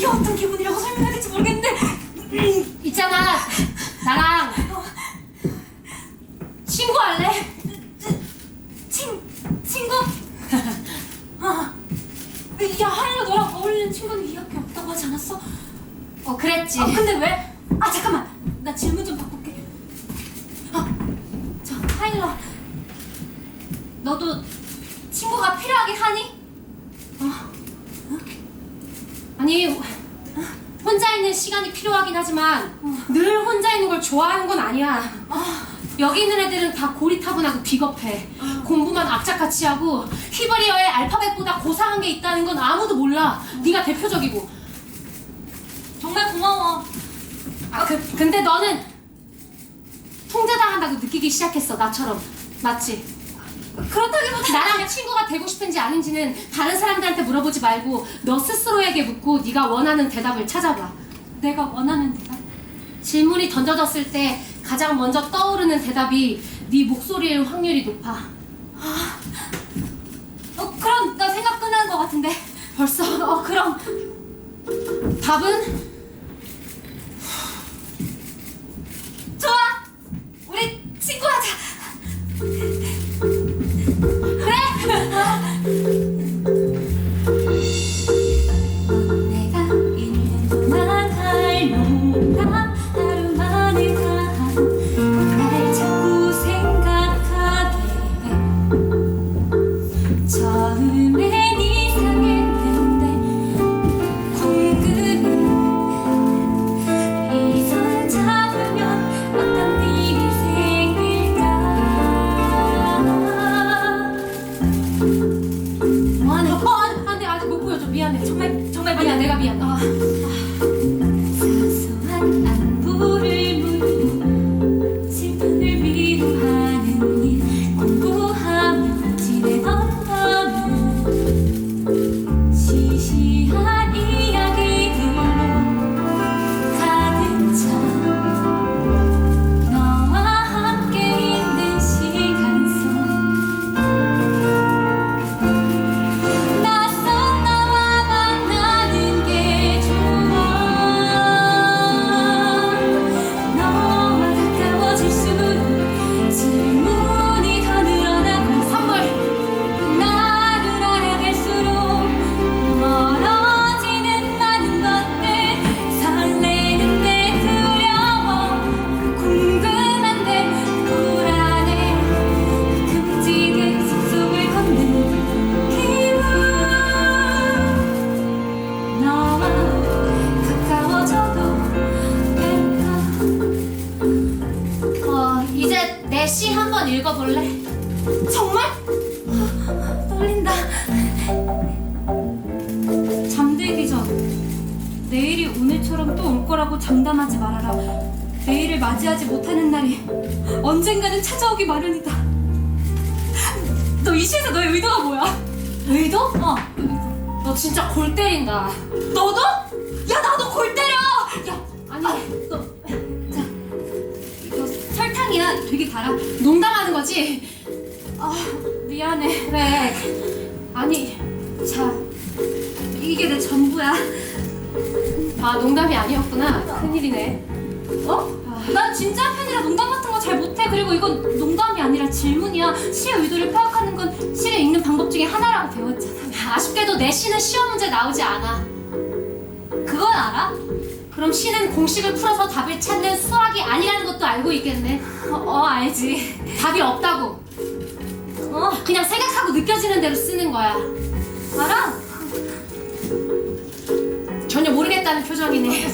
이게 어떤 기분이라고 설명해야 될지 모르겠는데 음, 있잖아 나랑 친구할래? 친 친구? 아, 야 하늘아 너랑 어울리는 친구는 이 학교에 없다고 하지 않았어? 어 그랬지 아 근데 왜? 아 잠깐만 나 질문 좀 바꿀게 아저 하일라 너도 친구가 필요하긴 하니? 아니 혼자 있는 시간이 필요하긴 하지만 늘 혼자 있는 걸 좋아하는 건 아니야. 여기 있는 애들은 다 고리타분하고 비겁해. 공부만 악착같이 하고 히브리어의 알파벳보다 고상한 게 있다는 건 아무도 몰라. 네가 대표적이고. 정말 고마워. 아, 그, 근데 너는 통제당한다고 느끼기 시작했어 나처럼. 맞지? 그렇다기보다 나랑 친구가 되고 싶은지 아닌지는 다른 사람들한테 물어보지 말고 너 스스로에게 묻고 네가 원하는 대답을 찾아봐 내가 원하는 대답 질문이 던져졌을 때 가장 먼저 떠오르는 대답이 네 목소리일 확률이 높아 어 그럼 나 생각 끝난 것 같은데 벌써? 어 그럼 답은? 처 시 한번 읽어볼래? 정말? 떨린다. 잠들기 전 내일이 오늘처럼 또 올 거라고 장담하지 말아라. 내일을 맞이하지 못하는 날이 언젠가는 찾아오기 마련이다. 너 이 시에서 너의 의도가 뭐야? 의도? 어. 너 진짜 골 때린다. 너도? 야 나도 골 때려. 야 아니, 설탕이야. 되게 달아. 농담하는 거지? 아 미안해. 그래. 아니, 자 이게 내 전부야. 아, 농담이 아니었구나. 큰일이네. 어? 난 진짜 팬이라 농담 같은 거 잘 못해. 그리고 이건 농담이 아니라 질문이야. 시의 의도를 파악하는 건 시를 읽는 방법 중에 하나라고 배웠잖아. 아쉽게도 내 시는 시험 문제 나오지 않아. 그건 알아? 그럼 시는 공식을 풀어서 답을 찾는 수학이 아니라는 것도 알고 있겠네. 어, 어 알지. 답이 없다고. 어 그냥 생각하고 느껴지는 대로 쓰는 거야. 알아. 전혀 모르겠다는 표정이네.